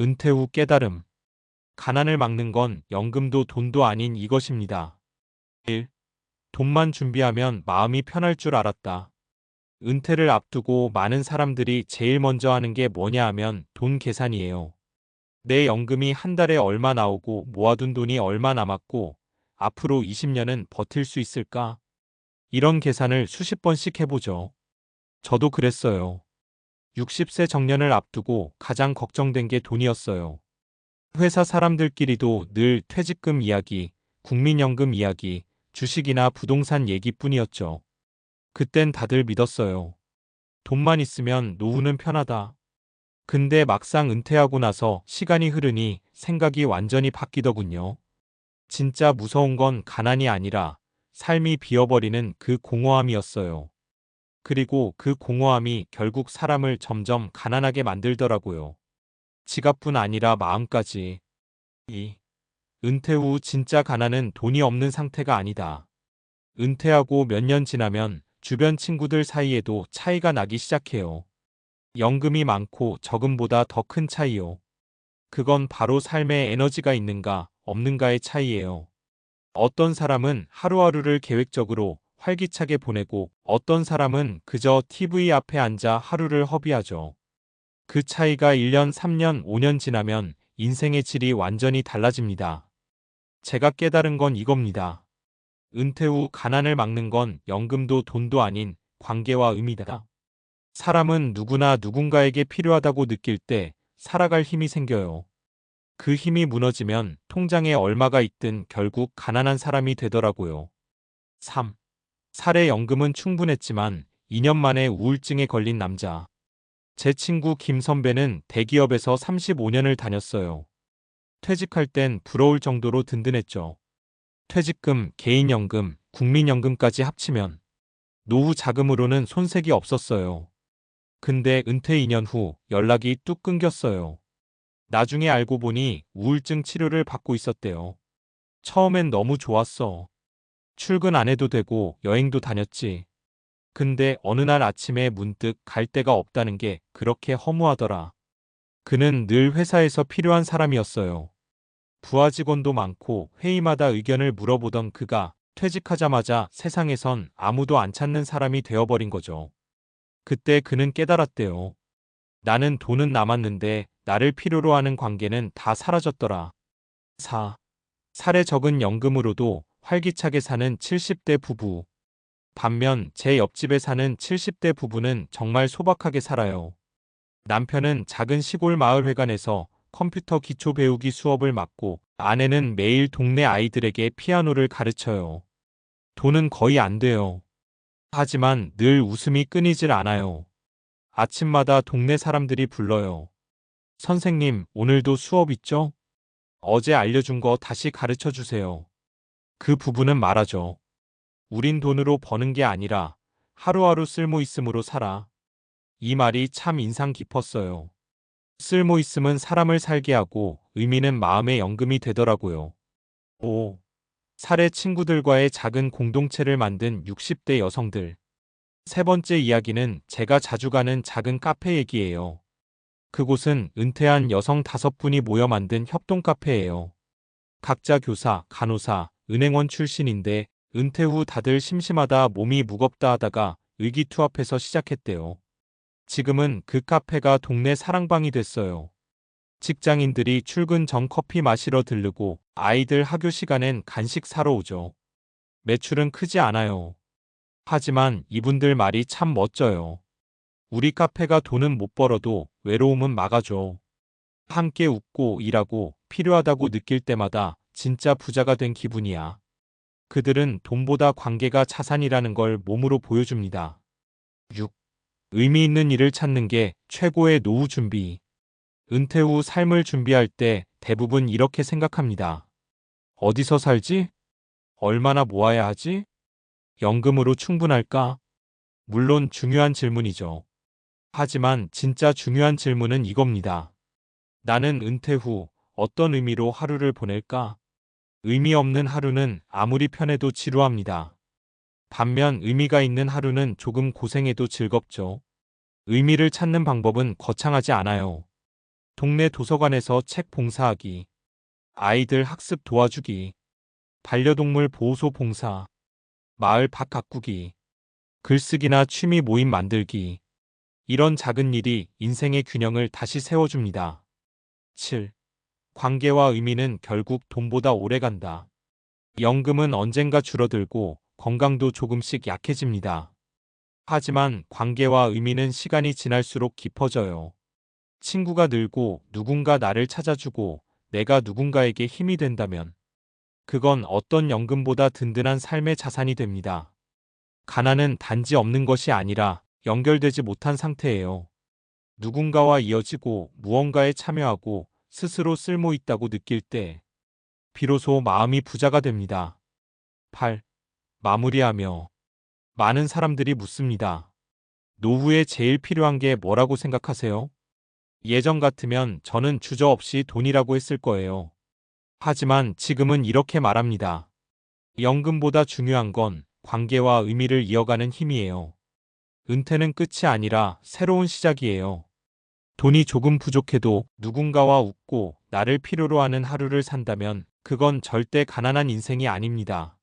은퇴 후 깨달음. 가난을 막는 건 연금도 돈도 아닌 이것입니다. 1. 돈만 준비하면 마음이 편할 줄 알았다. 은퇴를 앞두고 많은 사람들이 제일 먼저 하는 게 뭐냐 하면 돈 계산이에요. 내 연금이 한 달에 얼마 나오고 모아둔 돈이 얼마 남았고 앞으로 20년은 버틸 수 있을까? 이런 계산을 수십 번씩 해보죠. 저도 그랬어요. 60세 정년을 앞두고 가장 걱정된 게 돈이었어요. 회사 사람들끼리도 늘 퇴직금 이야기, 국민연금 이야기, 주식이나 부동산 얘기뿐이었죠. 그땐 다들 믿었어요. 돈만 있으면 노후는 편하다. 근데 막상 은퇴하고 나서 시간이 흐르니 생각이 완전히 바뀌더군요. 진짜 무서운 건 가난이 아니라 삶이 비어버리는 그 공허함이었어요. 그리고 그 공허함이 결국 사람을 점점 가난하게 만들더라고요. 지갑뿐 아니라 마음까지. 이 은퇴 후 진짜 가난은 돈이 없는 상태가 아니다. 은퇴하고 몇 년 지나면 주변 친구들 사이에도 차이가 나기 시작해요. 연금이 많고 적금보다 더 큰 차이요. 그건 바로 삶에 에너지가 있는가 없는가의 차이예요. 어떤 사람은 하루하루를 계획적으로 활기차게 보내고 어떤 사람은 그저 TV 앞에 앉아 하루를 허비하죠. 그 차이가 1년, 3년, 5년 지나면 인생의 질이 완전히 달라집니다. 제가 깨달은 건 이겁니다. 은퇴 후 가난을 막는 건 연금도 돈도 아닌 관계와 의미다. 사람은 누구나 누군가에게 필요하다고 느낄 때 살아갈 힘이 생겨요. 그 힘이 무너지면 통장에 얼마가 있든 결국 가난한 사람이 되더라고요. 3. 살해 연금은 충분했지만 2년 만에 우울증에 걸린 남자. 제 친구 김 선배는 대기업에서 35년을 다녔어요. 퇴직할 땐 부러울 정도로 든든했죠. 퇴직금, 개인연금, 국민연금까지 합치면 노후 자금으로는 손색이 없었어요. 근데 은퇴 2년 후 연락이 뚝 끊겼어요. 나중에 알고 보니 우울증 치료를 받고 있었대요. 처음엔 너무 좋았어. 출근 안 해도 되고 여행도 다녔지. 근데 어느 날 아침에 문득 갈 데가 없다는 게 그렇게 허무하더라. 그는 늘 회사에서 필요한 사람이었어요. 부하 직원도 많고 회의마다 의견을 물어보던 그가 퇴직하자마자 세상에선 아무도 안 찾는 사람이 되어버린 거죠. 그때 그는 깨달았대요. 나는 돈은 남았는데 나를 필요로 하는 관계는 다 사라졌더라. 4. 살에 적은 연금으로도 활기차게 사는 70대 부부. 반면 제 옆집에 사는 70대 부부는 정말 소박하게 살아요. 남편은 작은 시골 마을 회관에서 컴퓨터 기초 배우기 수업을 맡고 아내는 매일 동네 아이들에게 피아노를 가르쳐요. 돈은 거의 안 돼요. 하지만 늘 웃음이 끊이질 않아요. 아침마다 동네 사람들이 불러요. 선생님, 오늘도 수업 있죠? 어제 알려준 거 다시 가르쳐 주세요. 그 부부는 말하죠. 우린 돈으로 버는 게 아니라 하루하루 쓸모 있음으로 살아. 이 말이 참 인상 깊었어요. 쓸모 있음은 사람을 살게 하고 의미는 마음의 연금이 되더라고요. 5. 사례 친구들과의 작은 공동체를 만든 60대 여성들. 세 번째 이야기는 제가 자주 가는 작은 카페 얘기예요. 그곳은 은퇴한 여성 다섯 분이 모여 만든 협동 카페예요. 각자 교사, 간호사, 은행원 출신인데 은퇴 후 다들 심심하다 몸이 무겁다 하다가 의기투합해서 시작했대요. 지금은 그 카페가 동네 사랑방이 됐어요. 직장인들이 출근 전 커피 마시러 들르고 아이들 학교 시간엔 간식 사러 오죠. 매출은 크지 않아요. 하지만 이분들 말이 참 멋져요. 우리 카페가 돈은 못 벌어도 외로움은 막아줘. 함께 웃고 일하고 필요하다고 느낄 때마다 진짜 부자가 된 기분이야. 그들은 돈보다 관계가 자산이라는 걸 몸으로 보여줍니다. 6. 의미 있는 일을 찾는 게 최고의 노후 준비. 은퇴 후 삶을 준비할 때 대부분 이렇게 생각합니다. 어디서 살지? 얼마나 모아야 하지? 연금으로 충분할까? 물론 중요한 질문이죠. 하지만 진짜 중요한 질문은 이겁니다. 나는 은퇴 후 어떤 의미로 하루를 보낼까? 의미 없는 하루는 아무리 편해도 지루합니다. 반면 의미가 있는 하루는 조금 고생해도 즐겁죠. 의미를 찾는 방법은 거창하지 않아요. 동네 도서관에서 책 봉사하기, 아이들 학습 도와주기, 반려동물 보호소 봉사, 마을 밭 가꾸기, 글쓰기나 취미 모임 만들기. 이런 작은 일이 인생의 균형을 다시 세워줍니다. 7. 관계와 의미는 결국 돈보다 오래 간다. 연금은 언젠가 줄어들고 건강도 조금씩 약해집니다. 하지만 관계와 의미는 시간이 지날수록 깊어져요. 친구가 늘고 누군가 나를 찾아주고 내가 누군가에게 힘이 된다면 그건 어떤 연금보다 든든한 삶의 자산이 됩니다. 가난은 단지 없는 것이 아니라 연결되지 못한 상태예요. 누군가와 이어지고 무언가에 참여하고 스스로 쓸모 있다고 느낄 때 비로소 마음이 부자가 됩니다. 8. 마무리하며 많은 사람들이 묻습니다. 노후에 제일 필요한 게 뭐라고 생각하세요? 예전 같으면 저는 주저없이 돈이라고 했을 거예요. 하지만 지금은 이렇게 말합니다. 연금보다 중요한 건 관계와 의미를 이어가는 힘이에요. 은퇴는 끝이 아니라 새로운 시작이에요. 돈이 조금 부족해도 누군가와 웃고 나를 필요로 하는 하루를 산다면 그건 절대 가난한 인생이 아닙니다.